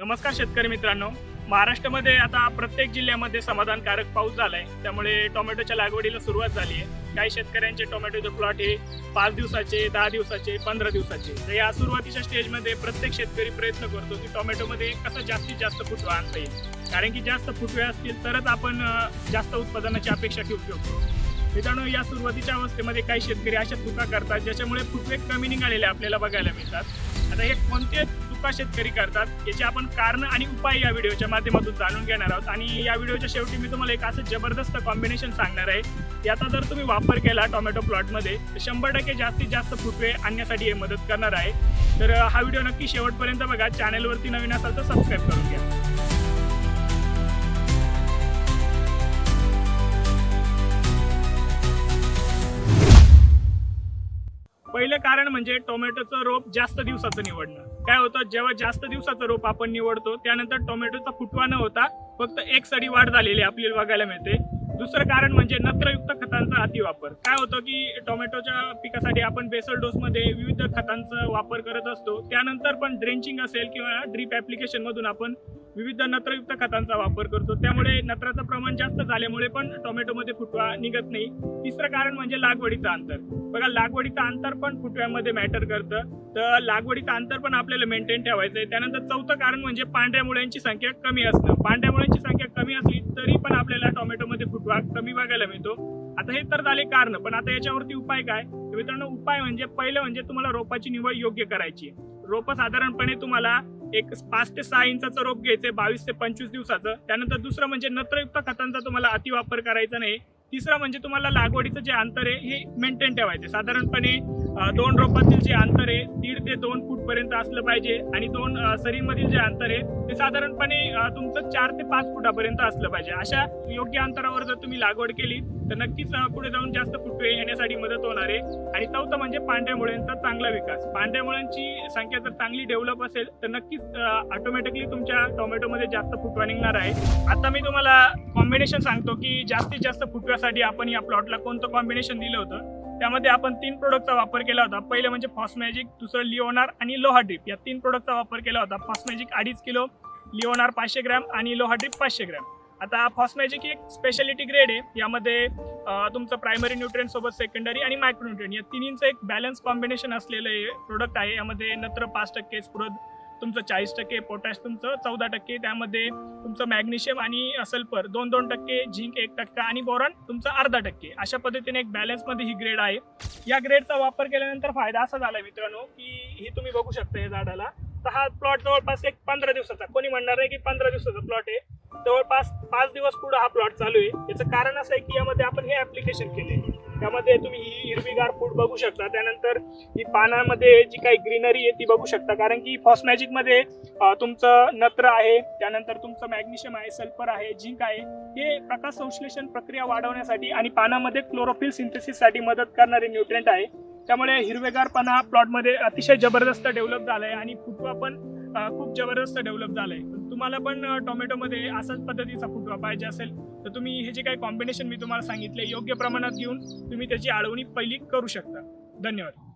नमस्कार शेतकरी मित्रांनो. महाराष्ट्रामध्ये आता प्रत्येक जिल्ह्यामध्ये समाधानकारक पाऊस झालाय. त्यामुळे टोमॅटोच्या लागवडीला सुरुवात झाली आहे. काही शेतकऱ्यांचे टोमॅटोचे प्लॉट हे पाच दिवसाचे दहा दिवसाचे पंधरा दिवसाचे. तर या सुरुवातीच्या स्टेजमध्ये प्रत्येक शेतकरी प्रयत्न करतो की टोमॅटोमध्ये कसं जास्तीत जास्त फुटवा आणता येईल. कारण की जास्त फुटवे असतील तरच आपण जास्त उत्पादनाची अपेक्षा ठेवू शकतो. मित्रांनो या सुरुवातीच्या अवस्थेमध्ये काही शेतकरी अशा चुका करतात ज्याच्यामुळे फुटवे कमी निघालेले आपल्याला बघायला मिळतात. आता हे कोणते चुका शेतकरी करतात याची आपण कारण आणि उपाय या व्हिडिओच्या माध्यमातून जाणून घेणार आहोत. आणि या व्हिडिओच्या शेवटी मी तुम्हाला एक असं जबरदस्त कॉम्बिनेशन सांगणार आहे. याचा जर तुम्ही वापर केला टोमॅटो प्लॉटमध्ये तर शंभर टक्के जास्तीत जास्त फुटवे आणण्यासाठी हे मदत करणार आहे. तर हा व्हिडिओ नक्की शेवटपर्यंत बघा. चॅनलवरती नवीन असाल तर सबस्क्राईब करून घ्या. पहिलं कारण म्हणजे टोमॅटोचं रोप जास्त दिवसाचं निवडणं. काय होतं? जेव्हा जास्त दिवसाचं रोप आपण निवडतो त्यानंतर टोमॅटोचा फुटवा न होता फक्त एक सडी वाढ झालेली आपल्याला बघायला मिळते. दुसरं कारण म्हणजे नत्रयुक्त खतांचा अतिवापर. काय होतं की टोमॅटोच्या पिकासाठी आपण बेसल डोसमध्ये विविध खतांचा वापर करत असतो. त्यानंतर पण ड्रेंचिंग असेल किंवा ड्रीप ऍप्लिकेशन मधून आपण विविध नत्रयुक्त खतांचा वापर करतो. त्यामुळे नत्राचं प्रमाण जास्त झाल्यामुळे पण टोमॅटोमध्ये फुटवा निघत नाही. तिसरं कारण म्हणजे लागवडीचं अंतर. बघा लागवडीचं अंतर पण फुटव्यामध्ये मॅटर करतं. तर लागवडीचं अंतर पण आपल्याला मेंटेन ठेवायचं आहे त्यानंतर चौथं कारण म्हणजे पांढऱ्या मुळ्यांची संख्या कमी असणं. पांढऱ्या मुळ्यांची संख्या कमी असली तरी पण आपल्याला टोमॅटोमध्ये फुटवा कमी बघायला मिळतो. आता हे तर झाले कारण पण आता याच्यावरती उपाय काय? मित्रांनो उपाय म्हणजे पहिलं म्हणजे तुम्हाला रोपाची निवड योग्य करायची. रोप साधारणपणे तुम्हाला एक पाच ते सहा इंचाचं रोप घ्यायचं बावीस ते पंचवीस दिवसाचं. त्यानंतर दुसरं म्हणजे नत्रयुक्त खतांचा तुम्हाला अतिवापर करायचा नाही. तिसरं म्हणजे तुम्हाला लागवडीचं जे अंतर आहे हे मेंटेन ठेवायचे साधारणपणे दोन रोपातील जे अंतर आहे दीड ते दोन फूट पर्यंत असलं पाहिजे. आणि दोन सरीमधील सरींमधील जे अंतर आहे ते साधारणपणे तुमचं चार ते पाच फुटापर्यंत असलं पाहिजे. अशा योग्य अंतरावर जर तुम्ही लागवड केली तर नक्कीच पुढे जाऊन जास्त फुटवे येण्यासाठी मदत होणार आहे. आणि चौथं म्हणजे पांढऱ्या मुळ्यांचा चांगला विकास. पांढऱ्या मुळ्यांची संख्या जर चांगली डेव्हलप असेल तर नक्कीच ऑटोमॅटिकली तुमच्या टोमॅटोमध्ये जास्त फुटवा निघणार आहे. आता मी तुम्हाला कॉम्बिनेशन सांगतो की जास्तीत जास्त फुटव्यासाठी आपण या प्लॉटला कोणतं कॉम्बिनेशन दिलं होतं? त्यामध्ये आपण तीन प्रोडक्टचा वापर केला होता. पहिले म्हणजे फॉस्मॅजिक दुसरं लिओनार आणि लोहा ड्रिप या तीन प्रोडक्टचा वापर केला होता. फॉस्मॅजिक अडीच किलो लिओनार पाचशे ग्रॅम आणि लोहा ड्रिप पाचशे ग्रॅम. आता फॉस्मॅजिक ही एक स्पेशालिटी ग्रेड आहे. यामध्ये तुमचं प्रायमरी न्यूट्रिएंट सोबत सेकंडरी आणि मायक्रो मायक्रोन्यूट्रिएंट या तिन्हींचं एक बॅलन्स कॉम्बिनेशन असलेलं हे प्रोडक्ट आहे. यामध्ये नत्र पाच टक्के स्फुरद तुमचं चाळीस टक्के पोटॅश तुमचं चौदा टक्के त्यामध्ये तुमचं मॅग्नेशियम आणि सल्फर दोन दोन टक्के झिंक एक टक्का आणि बोरॉन तुमचं अर्धा टक्के. अशा पद्धतीने एक बॅलन्समध्ये ही ग्रेड आहे. या ग्रेडचा वापर केल्यानंतर फायदा असा झाला मित्रांनो की हे तुम्ही बघू शकता या झाडाला. तर हा प्लॉट जवळपास एक पंधरा दिवसाचा कोणी म्हणणार आहे की पंधरा दिवसाचा प्लॉट आहे. जवळपास पाच दिवस पुढं हा प्लॉट चालू आहे. याचं कारण असं आहे की यामध्ये आपण हे ऍप्लिकेशन केले त्यामध्ये तुम्ही ही हिरवीगार फूड बघू शकता. त्यानंतर ही पानामध्ये जी काही ग्रीनरी आहे ती बघू शकता. कारण की फॉस्मॅजिकमध्ये तुमचं नत्र आहे त्यानंतर तुमचं मॅग्नेशियम आहे सल्फर आहे झिंक आहे. हे प्रकाश संश्लेषण प्रक्रिया वाढवण्यासाठी आणि पानामध्ये क्लोरोफिल सिंथेसिससाठी मदत करणारे न्यूट्रिएंट आहे. त्यामुळे हिरवेगारपणा प्लॉटमध्ये अतिशय जबरदस्त डेव्हलप झाला आहे आणि फुटवा पण खूप जबरदस्त डेव्हलप झाला आहे तुम्हाला पण टोमॅटोमध्ये असाच पद्धतीचा फुटवा पाहिजे असेल तर तुम्ही हे जे काही कॉम्बिनेशन मी तुम्हाला सांगितले योग्य प्रमाणात घेऊन तुम्ही त्याची आळवणी पहिली करू शकता. धन्यवाद.